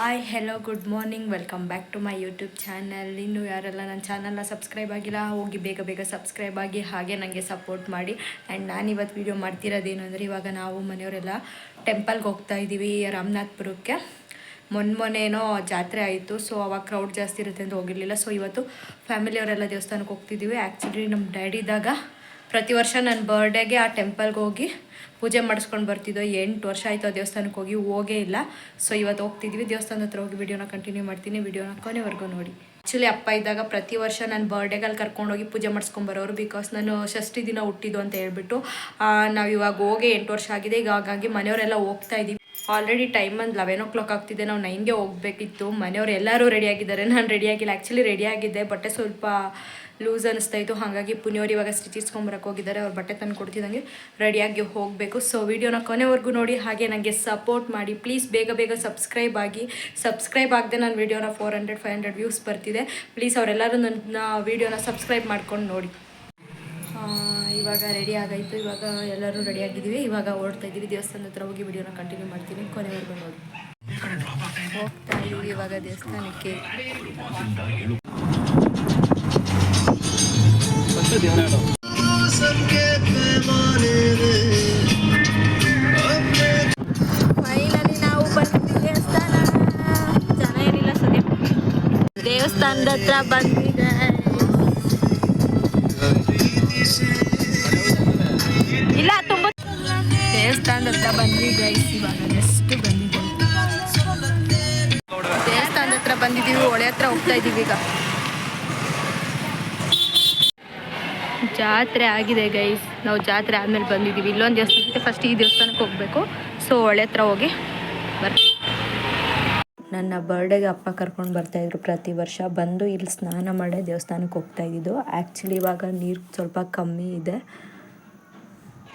Hi hello good morning welcome back to my YouTube channel ಇನ್ನು ಯಾರೆಲ್ಲ ನನ್ನ ಚಾನಲ್ನ ಸಬ್ಸ್ಕ್ರೈಬ್ ಆಗಿಲ್ಲ, ಹೋಗಿ ಬೇಗ ಬೇಗ ಸಬ್ಸ್ಕ್ರೈಬ್ ಆಗಿ ಹಾಗೆ ನನಗೆ ಸಪೋರ್ಟ್ ಮಾಡಿ. ಆ್ಯಂಡ್ ನಾನು ಇವತ್ತು ವೀಡಿಯೋ ಮಾಡ್ತಿರೋದೇನು ಅಂದರೆ, ಇವಾಗ ನಾವು ಮನೆಯವರೆಲ್ಲ ಟೆಂಪಲ್ಗೆ ಹೋಗ್ತಾ ಇದ್ದೀವಿ ರಾಮನಾಥ್ಪುರಕ್ಕೆ. ಮೊನ್ನೆ ಮೊನ್ನೆನೋ ಜಾತ್ರೆ ಆಯಿತು ಸೊ ಅವಾಗ ಕ್ರೌಡ್ ಜಾಸ್ತಿ ಇರುತ್ತೆ ಅಂತ ಹೋಗಿರಲಿಲ್ಲ. ಸೊ ಇವತ್ತು ಫ್ಯಾಮಿಲಿಯವರೆಲ್ಲ ದೇವಸ್ಥಾನಕ್ಕೆ ಹೋಗ್ತಿದ್ದೀವಿ. ಆ್ಯಕ್ಚುಲಿ ನಮ್ಮ ಡ್ಯಾಡಿದಾಗ ಪ್ರತಿ ವರ್ಷ ನನ್ನ ಬರ್ಡೇಗೆ ಆ ಟೆಂಪಲ್ಗೆ ಹೋಗಿ ಪೂಜೆ ಮಾಡಿಸ್ಕೊಂಡು ಬರ್ತಿದ್ದೋ. ಎಂಟು ವರ್ಷ ಆಯಿತು ಆ ದೇವಸ್ಥಾನಕ್ಕೆ ಹೋಗಿ, ಹೋಗೇ ಇಲ್ಲ. ಸೊ ಇವತ್ತು ಹೋಗ್ತಿದ್ವಿ. ದೇವಸ್ಥಾನದ ಹತ್ರ ಹೋಗಿ ವಿಡಿಯೋನ ಕಂಟಿನ್ಯೂ ಮಾಡ್ತೀನಿ. ವಿಡಿಯೋನ ಕೊನೆವರೆಗೂ ನೋಡಿ. ಆ್ಯಕ್ಚುಲಿ ಅಪ್ಪ ಇದ್ದಾಗ ಪ್ರತಿ ವರ್ಷ ನಾನು ನನ್ನ ಬರ್ಡೇಗಲ್ಲಿ ಕರ್ಕೊಂಡೋಗಿ ಪೂಜೆ ಮಾಡಿಸ್ಕೊಂಬರೋರು ಬಿಕಾಸ್ ನಾನು ಷಷ್ಠಿ ದಿನ ಹುಟ್ಟಿದ್ದು ಅಂತ ಹೇಳ್ಬಿಟ್ಟು ನಾವು ಇವಾಗ ಹೋಗಿ ಎಂಟು ವರ್ಷ ಆಗಿದೆ. ಈಗ ಹಾಗಾಗಿ ಮನೆಯವರೆಲ್ಲ ಹೋಗ್ತಾ ಇದ್ದೀವಿ ಆಲ್ರೆಡಿ ಟೈಮ್ ಒಂದು ಲೆವೆನ್ ಓ ಕ್ಲಾಕ್ ಆಗ್ತಿದೆ, ನಾವು ನೈನ್ಗೆ ಹೋಗ್ಬೇಕಿತ್ತು. ಮನೆಯವ್ರು ಎಲ್ಲರೂ ರೆಡಿ ಆಗಿದ್ದಾರೆ. ನಾನು ರೆಡಿ ಆಗಿಲ್ಲ. ಆ್ಯಕ್ಚುಲಿ ರೆಡಿ ಆಗಿದ್ದೆ ಬಟ್ಟೆ ಸ್ವಲ್ಪ ಲೂಸ್ ಅನಿಸ್ತಾ ಇತ್ತು. ಹಾಗಾಗಿ ಪುನಿಯವ್ರು ಇವಾಗ ಸ್ಟಿಚಿಸ್ಕೊಂಬರಕ್ಕೆ ಹೋಗಿದ್ದಾರೆ. ಅವ್ರು ಬಟ್ಟೆ ತಂದು ಕೊಡ್ತಿದ್ದಂಗೆ ರೆಡಿಯಾಗಿ ಹೋಗಬೇಕು. ಸೊ ವಿಡಿಯೋನ ಕೊನೆವರೆಗೂ ನೋಡಿ. ಹಾಗೆ ನನಗೆ ಸಪೋರ್ಟ್ ಮಾಡಿ. ಪ್ಲೀಸ್ ಬೇಗ ಬೇಗ ಸಬ್ಸ್ಕ್ರೈಬ್ ಆಗಿ. ಸಬ್ಸ್ಕ್ರೈಬ್ ಆಗದೆ ನಾನು ವಿಡಿಯೋನ four hundred five hundred views ಬರ್ತಿದೆ. ಪ್ಲೀಸ್ ಅವರೆಲ್ಲರೂ ನನ್ನ ವಿಡಿಯೋನ ಸಬ್ಸ್ಕ್ರೈಬ್ ಮಾಡ್ಕೊಂಡು ನೋಡಿ. ಇವಾಗ ರೆಡಿ ಆಗಾಯಿತು ಇವಾಗ ಎಲ್ಲರೂ ರೆಡಿ ಆಗಿದ್ದೀವಿ. ಇವಾಗ ಓಡ್ತಾ ಇದ್ದೀವಿ. ದೇವಸ್ಥಾನದ ಹತ್ರ ಹೋಗಿ ವಿಡಿಯೋನ ಕಂಟಿನ್ಯೂ ಮಾಡ್ತೀನಿ. ಕೊನೆವರೆಗೂ ನೋಡಿ ಹೋಗ್ತಾ ಇದ್ದೀವಿ ಇವಾಗ ದೇವಸ್ಥಾನಕ್ಕೆ. ನಾವು ದೇವಸ್ಥಾನ. ಜನ ಏನಿಲ್ಲ ದೇವಸ್ಥಾನದ ಹತ್ರ ಬಂದಿದೆ. ಇಲ್ಲ ತುಂಬ ದೇವಸ್ಥಾನದ ಹತ್ರ ಬಂದ್ವಿ ಗೈಸ್ ಇವಾಗ ಎಷ್ಟು ಬಂದಿದ್ದೀವಿ. ದೇವಸ್ಥಾನದ ಹತ್ರ ಬಂದಿದ್ದೀವಿ ಹೊಳೆ ಹತ್ರ ಹೋಗ್ತಾ ಇದ್ದೀವಿ ಈಗ. ಜಾತ್ರೆ ಆಗಿದೆ ಗೈಸ್ ನಾವು ಜಾತ್ರೆ ಆದಮೇಲೆ ಬಂದಿದ್ದೀವಿ. ಇಲ್ಲೊಂದು ದೇವಸ್ಥಾನಕ್ಕೆ ಫಸ್ಟ್ ಈ ದೇವಸ್ಥಾನಕ್ಕೆ ಹೋಗಬೇಕು. ಸೊ ಹೊಳೆ ಹತ್ರ ಹೋಗಿ ಬರ್ತೀವಿ. ನನ್ನ ಬರ್ಡೇಗೆ ಅಪ್ಪ ಕರ್ಕೊಂಡು ಬರ್ತಾಯಿದ್ರು ಪ್ರತಿ ವರ್ಷ. ಬಂದು ಇಲ್ಲಿ ಸ್ನಾನ ಮಾಡೇ ದೇವಸ್ಥಾನಕ್ಕೆ ಹೋಗ್ತಾ ಇದ್ದಿದ್ದು. ಆ್ಯಕ್ಚುಲಿ ಇವಾಗ ನೀರು ಸ್ವಲ್ಪ ಕಮ್ಮಿ ಇದೆ.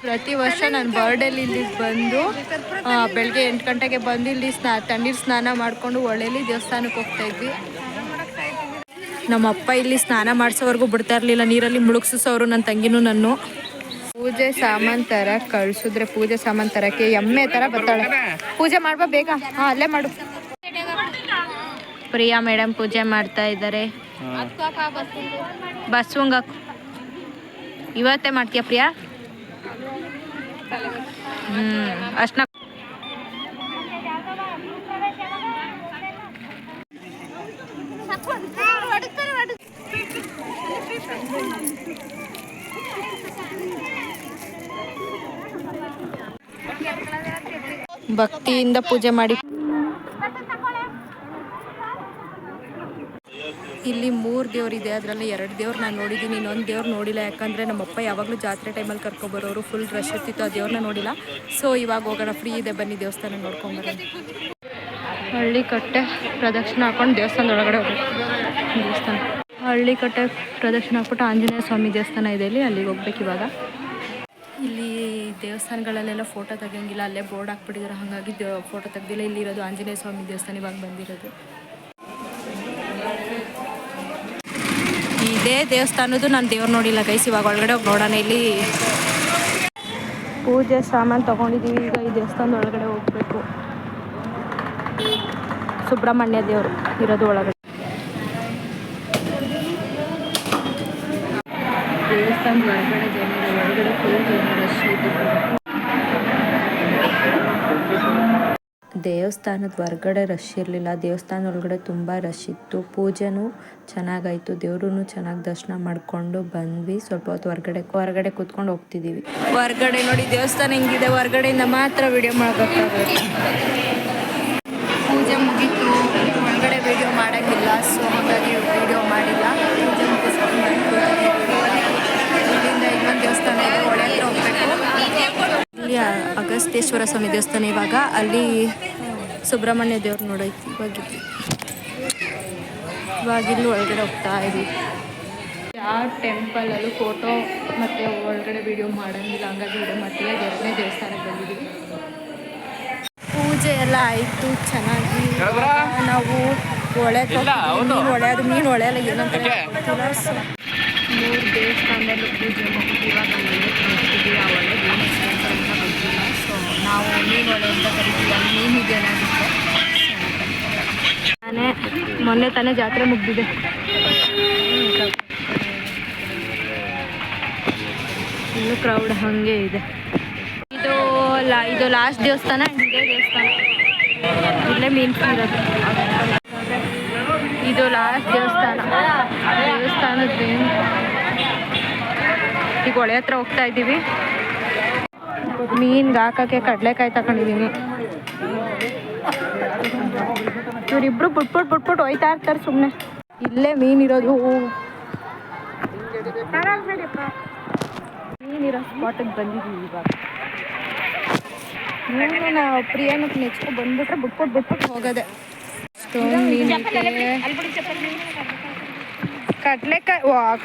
ಪ್ರತಿ ವರ್ಷ ನಾನು ಬರ್ಡೇಲಿ ಇಲ್ಲಿ ಬಂದು ಬೆಳಗ್ಗೆ ಎಂಟು ಗಂಟೆಗೆ ಬಂದು ಇಲ್ಲಿ ಸ್ನಾ ತಣ್ಣೀರು ಸ್ನಾನ ಮಾಡಿಕೊಂಡು ಒಳ್ಳೆಯಲ್ಲಿ ದೇವಸ್ಥಾನಕ್ಕೆ ಹೋಗ್ತಾ ಇದ್ವಿ. ನಮ್ಮ ಅಪ್ಪ ಇಲ್ಲಿ ಸ್ನಾನ ಮಾಡಿಸೋವರೆಗೂ ಬಿಡ್ತಾ ಇರಲಿಲ್ಲ. ನೀರಲ್ಲಿ ಮುಳುಗಿಸೋರು ನನ್ನ ತಂಗಿನೂ ನಾನು ಪೂಜೆ ಸಾಮಾನ್ ತರ ಕಳ್ಸಿದ್ರೆ ಪೂಜೆ ಸಾಮಾನ್ ತರಕ್ಕೆ ಎಮ್ಮೆ ತರ ಬರ್ತಾಳೆ. ಪೂಜೆ ಮಾಡ್ಬಾ ಬೇಗ. ಹಾ ಅಲ್ಲೇ ಮಾಡು. ಪ್ರಿಯಾ ಮೇಡಮ್ ಪೂಜೆ ಮಾಡ್ತಾ ಇದ್ದಾರೆ. ಬಸ್ವಂಗ ಇವತ್ತೇ ಮಾಡ್ತೀಯ ಪ್ರಿಯಾ? ಅಷ್ಟನ್ನ ಭಕ್ತಿಯಿಂದ ಪೂಜೆ ಮಾಡಿ ಇಲ್ಲಿ ಮೂರು ದೇವ್ರಿದೆ ಅದರಲ್ಲಿ ಎರಡು ದೇವ್ರು ನಾನು ನೋಡಿದ್ದೀನಿ ಇನ್ನೊಂದು ದೇವ್ರು ನೋಡಿಲ್ಲ. ಯಾಕಂದರೆ ನಮ್ಮಪ್ಪ ಯಾವಾಗಲೂ ಜಾತ್ರೆ ಟೈಮಲ್ಲಿ ಕರ್ಕೊಬರೋರು ಫುಲ್ ರಶ್ ಇರ್ತಿತ್ತು, ಆ ದೇವ್ರನ್ನ ನೋಡಿಲ್ಲ. ಸೊ ಇವಾಗ ಹೋಗೋಣ ಫ್ರೀ ಇದೆ, ಬನ್ನಿ ದೇವಸ್ಥಾನ ನೋಡ್ಕೊಂಬರ ಹಳ್ಳಿ ಕಟ್ಟೆ ಪ್ರದಕ್ಷಿಣೆ ಹಾಕೊಂಡು ದೇವಸ್ಥಾನದ ಒಳಗಡೆ ಹೋಗ್ಬೇಕು. ದೇವಸ್ಥಾನ. ಹಳ್ಳಿ ಕಟ್ಟೆ ಪ್ರದಕ್ಷಿಣೆ ಹಾಕ್ಬಿಟ್ಟು ಆಂಜನೇಯ ಸ್ವಾಮಿ ದೇವಸ್ಥಾನ ಇದೆ ಇಲ್ಲಿ, ಅಲ್ಲಿಗೆ ಹೋಗ್ಬೇಕು ಇವಾಗ. ಇಲ್ಲಿ ದೇವಸ್ಥಾನಗಳಲ್ಲೆಲ್ಲ ಫೋಟೋ ತೆಗಿಯಂಗಿಲ್ಲ, ಅಲ್ಲೇ ಬೋರ್ಡ್ ಹಾಕ್ಬಿಟ್ಟಿದ್ರು, ಹಾಗಾಗಿ ಫೋಟೋ ತೆಗ್ದಿಲ್ಲ. ಇಲ್ಲಿರೋದು ಆಂಜನೇಯ ಸ್ವಾಮಿ ದೇವಸ್ಥಾನ, ಇವಾಗ ಬಂದಿರೋದು. ಇದೇ ದೇವಸ್ಥಾನದ್ದು ನಾನು ದೇವ್ರು ನೋಡಿಲ್ಲ ಗೈಸ್ ಇವಾಗ ಒಳಗಡೆ ಹೋಗಿ ನೋಡೋಣ ಇಲ್ಲಿ. ಪೂಜೆ ಸಾಮಾನು ತಗೊಂಡಿದೀವಿ ಈಗ ಈ ದೇವಸ್ಥಾನದ ಒಳಗಡೆ ಹೋಗ್ಬೇಕು. ಸುಬ್ರಹ್ಮಣ್ಯ ದೇವರು ಇರೋದು ಒಳಗಡೆ. ದೇವಸ್ಥಾನದ ಒಳಗಡೆ ಜನರು ಒಳಗಡೆ ಫುಲ್ ದೇವಸ್ಥಾನದ ಹೊರಗಡೆ ರಶ್ ಇರಲಿಲ್ಲ. ದೇವಸ್ಥಾನ ಒಳಗಡೆ ತುಂಬ ರಶ್ ಇತ್ತು. ಪೂಜೆನೂ ಚೆನ್ನಾಗಾಯಿತು. ದೇವ್ರೂ ಚೆನ್ನಾಗಿ ದರ್ಶನ ಮಾಡಿಕೊಂಡು ಬಂದ್ವಿ. ಸ್ವಲ್ಪ ಹೊತ್ತು ಹೊರಗಡೆ ಹೊರಗಡೆ ಕೂತ್ಕೊಂಡು ಹೋಗ್ತಿದ್ದೀವಿ. ಹೊರಗಡೆ ನೋಡಿ ದೇವಸ್ಥಾನ ಹೆಂಗಿದೆ. ಹೊರಗಡೆಯಿಂದ ಮಾತ್ರ ವಿಡಿಯೋ ಮಾಡಬೇಕಾಗುತ್ತೆ. ಪೂಜೆ ಮುಗೀತು. ಹೊರಗಡೆ ವಿಡಿಯೋ ಮಾಡೋಂಗಿಲ್ಲ. ಸೊ ಹಾಗಾಗಿ ವಿಡಿಯೋ ಮಾಡಿಲ್ಲ. ಪೂಜೆ ಮುಗಿಸ್ಕೊಂಡು. ಇಲ್ಲಿಂದ ಇನ್ನೊಂದು ದೇವಸ್ಥಾನ ಹೋಗ್ಬೇಕು ಅಗಸ್ತೇಶ್ವರ ಸ್ವಾಮಿ ದೇವಸ್ಥಾನ ಇವಾಗ. ಅಲ್ಲಿ ಸುಬ್ರಹ್ಮಣ್ಯ ದೇವ್ರು ನೋಡೈತಿ ಇವಾಗ ಇವಾಗ ಇಲ್ಲಿ ಒಳಗಡೆ ಹೋಗ್ತಾ ಇದ್ವಿ. ಯಾವ ಟೆಂಪಲಲ್ಲೂ ಫೋಟೋ ಮತ್ತು ಒಳಗಡೆ ವಿಡಿಯೋ ಮಾಡೋಂಗಿಲ್ಲ. ಹಂಗಾಗಿ ವಿಡಿಯೋ ಮಾಡ್ತೀವಿ ಎರಡನೇ ದೇವಸ್ಥಾನಕ್ಕೆ ಬಂದಿದ್ದೀವಿ ಪೂಜೆ ಎಲ್ಲ ಆಯಿತು ಚೆನ್ನಾಗಿ. ನಾವು ಹೊಳೆ ಮೀನು ಹೊಳೆ ಅದು ಮೀನು ಹೊಳೆ ಎಲ್ಲ ಏನಂತ ಮೂರು ದೇವಸ್ಥಾನದಲ್ಲೂ ಪೂಜೆ ಮುಗಿದು ಇವಾಗ ಆ ಒಳ್ಳೆ ನಾವು ಅಂತ ಕರಿತೀವಿ ತಾನೇ ಮೊನ್ನೆ ತಾನೇ ಜಾತ್ರೆ ಮುಗ್ದಿದೆ. ಇನ್ನು ಕ್ರೌಡ್ ಹಾಗೆ ಇದೆ. ಇದು ಲಾ ಇದು ಲಾಸ್ಟ್ ದೇವಸ್ಥಾನ ಇದೇ ದೇವಸ್ಥಾನ. ಇಲ್ಲೇ ಮೀನು ಇರೋದು ಇದು ಲಾಸ್ಟ್ ದೇವಸ್ಥಾನ. ದೇವಸ್ಥಾನದ ಈಗ ಹೊಳೆ ಹತ್ರ ಹೋಗ್ತಾ ಇದ್ದೀವಿ ಮೀನ್ಗೆ ಹಾಕಕ್ಕೆ ಕಡಲೆಕಾಯಿ ತಗೊಂಡಿದ್ದೀನಿ. ಇವರಿಬ್ರು ಬಿಟ್ಬಿಟ್ಟು ಬಿಟ್ಬಿಟ್ಟು ಹೋಯ್ತಾ ಇರ್ತಾರೆ ಸುಮ್ಮನೆ ಇಲ್ಲೇ ಮೀನಿರೋದು ಮೀನಿರೋ ಸ್ಪಾಟಿಗೆ ಬಂದಿದ್ದೀವಿ ಇವಾಗ. ನೀನು ನಾವು ಪ್ರಿಯಾನಕ್ಕೆ ನೆಚ್ಕೊ ಬಂದ್ಬಿಟ್ರೆ ಬಿಟ್ಬಿಟ್ಟು ಬಿಟ್ಬಿಟ್ಟು ಹೋಗೋದೆ. ಕಡಲೆಕಾಯಿ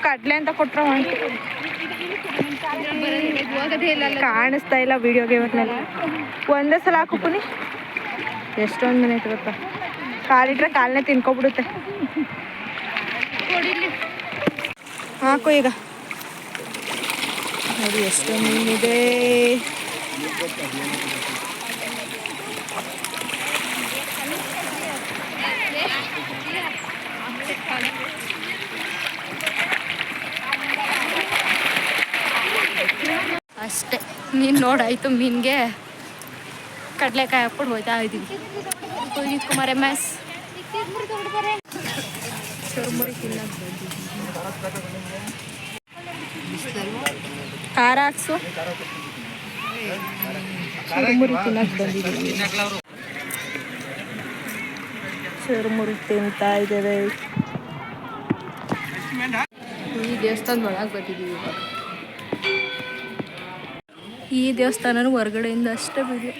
ಕಡ್ಲೆ ಅಂತ ಕೊಟ್ರ ಕಾಣಿಸ್ತಾ ಇಲ್ಲ ವಿಡಿಯೋಗೆ ಇವತ್ತಿನಲ್ಲಿ ಒಂದೇ ಸಲ ಹಾಕುಪ್ಪನಿ ಪುನಿ ಎಷ್ಟೊಂದು ಮನೆ ಗೊತ್ತಾ? ಕಾಲಿಟ್ರೆ ಕಾಲನೇ ತಿನ್ಕೊಬಿಡುತ್ತೆ. ಹಾಕು ಈಗ. ನೋಡಿ ಎಷ್ಟೊಂದು ಮೀನಿದೆ ಅಷ್ಟೇ ಮೀನು ನೋಡಾಯ್ತು ಮೀನಿಗೆ ಕಡಲೆಕಾಯಿ ಹಾಕ್ಬಿಟ್ಟು ಹೋಯ್ತಾ ಇದ್ದೀವಿ ಪುನೀತ್ ಕುಮಾರ್ ಎಂ ಎಸ್ ಚುರುಮುರಿ ತಿನ್ನೋದು ಖಾರ ಹಾಕ್ಸು ಚುರುಮುರಿ ತಿನ್ನಕ್ಕೆ ಬಂದಿದ್ದೀವಿ ಚುರುಮುರಿ ತಿಂತಾ ಇದ್ದೇವೆ. ಈ ದೇವಸ್ಥಾನದ ಒಳಗೆ ಬಂದಿದ್ದೀವಿ ಇವಾಗ. ಈ ದೇವಸ್ಥಾನನೂ ಹೊರಗಡೆಯಿಂದ ಅಷ್ಟೇ ಬಿಡಿ.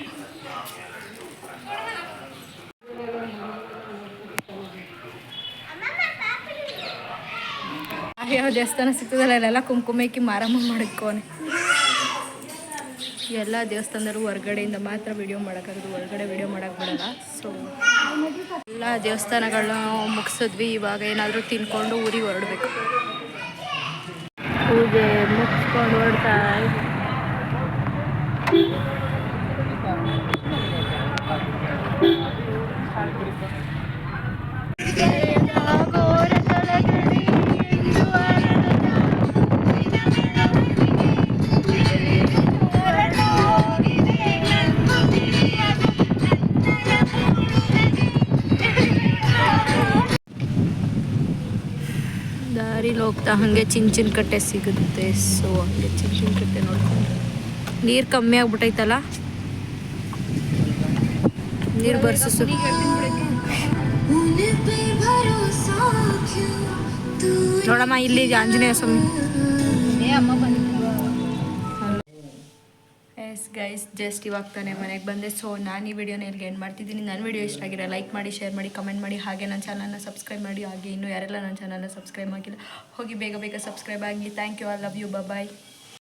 ಯಾವ ದೇವಸ್ಥಾನ ಸಿಗ್ತದಲ್ಲ, ಅಲ್ಲೆಲ್ಲ ಕುಂಕುಮಕ್ಕಿ ಮಾರಮ್ಮ ಮಾಡಿಕೋನೆ ಎಲ್ಲ ದೇವಸ್ಥಾನದಲ್ಲೂ ಹೊರಗಡೆಯಿಂದ ಮಾತ್ರ ವಿಡಿಯೋ ಮಾಡೋಕ್ಕಾಗೋದು, ಹೊರಗಡೆ ವಿಡಿಯೋ ಮಾಡೋಕ್ಕೆ ಬಿಡಲ್ಲ. ಸೊ ಎಲ್ಲ ದೇವಸ್ಥಾನಗಳನ್ನ ಮುಗಿಸಿದ್ವಿ, ಇವಾಗ ಏನಾದರೂ ತಿನ್ಕೊಂಡು ಊರಿಗೆ ಹೊರಡ್ಬೇಕು. ಪೂಜೆ ಮುಗಿಸ್ಕೊಂಡು ಹೊರಡ್ತಾ ಹೋಗ್ತಾ ಹಾಗೆ ಚಿಂಚಿನ ಕಟ್ಟೆ ಸಿಗುತ್ತೆ. ಸೊ ಹಂಗೆ ಚಿಂಚಿನ ಕಟ್ಟೆ ನೋಡ್ಕೊಂಡು. ನೀರು ಕಮ್ಮಿ ಆಗ್ಬಿಟ್ಟೈತಲ್ಲ ನೀರು ಬರ್ಸು ನೋಡಮ್ಮ, ಇಲ್ಲಿ Anjaneya Swamy yes guys just ಇವಾಗ ತಾನೆ ಮನೆಗೆ ಬಂದೆ. ಸೊ ನಾನು ಈ ವಿಡಿಯೋನ ಇಲ್ಲಿಗೆ ಎಂಡ್ ಮಾಡ್ತಿದ್ದೀನಿ. ನನ್ನ ವಿಡಿಯೋ ಇಷ್ಟ ಆಗಿರ ಲೈಕ್ ಮಾಡಿ ಶೇರ್ ಮಾಡಿ ಕಮೆಂಟ್ ಮಾಡಿ. ಹಾಗೆ ನನ್ನ ಚಾನಲ್ನ ಸಬ್ಸ್ಕ್ರೈಬ್ ಮಾಡಿ. ಹಾಗೆ ಇನ್ನೂ ಯಾರೆಲ್ಲ ನನ್ನ ಚಾನಲ್ನ ಸಬ್ಸ್ಕ್ರೈಬ್ ಆಗಿಲ್ಲ ಹೋಗಿ ಬೇಗ ಬೇಗ ಸಬ್ಸ್ಕ್ರೈಬ್ ಆಗಿ thank you I love you bye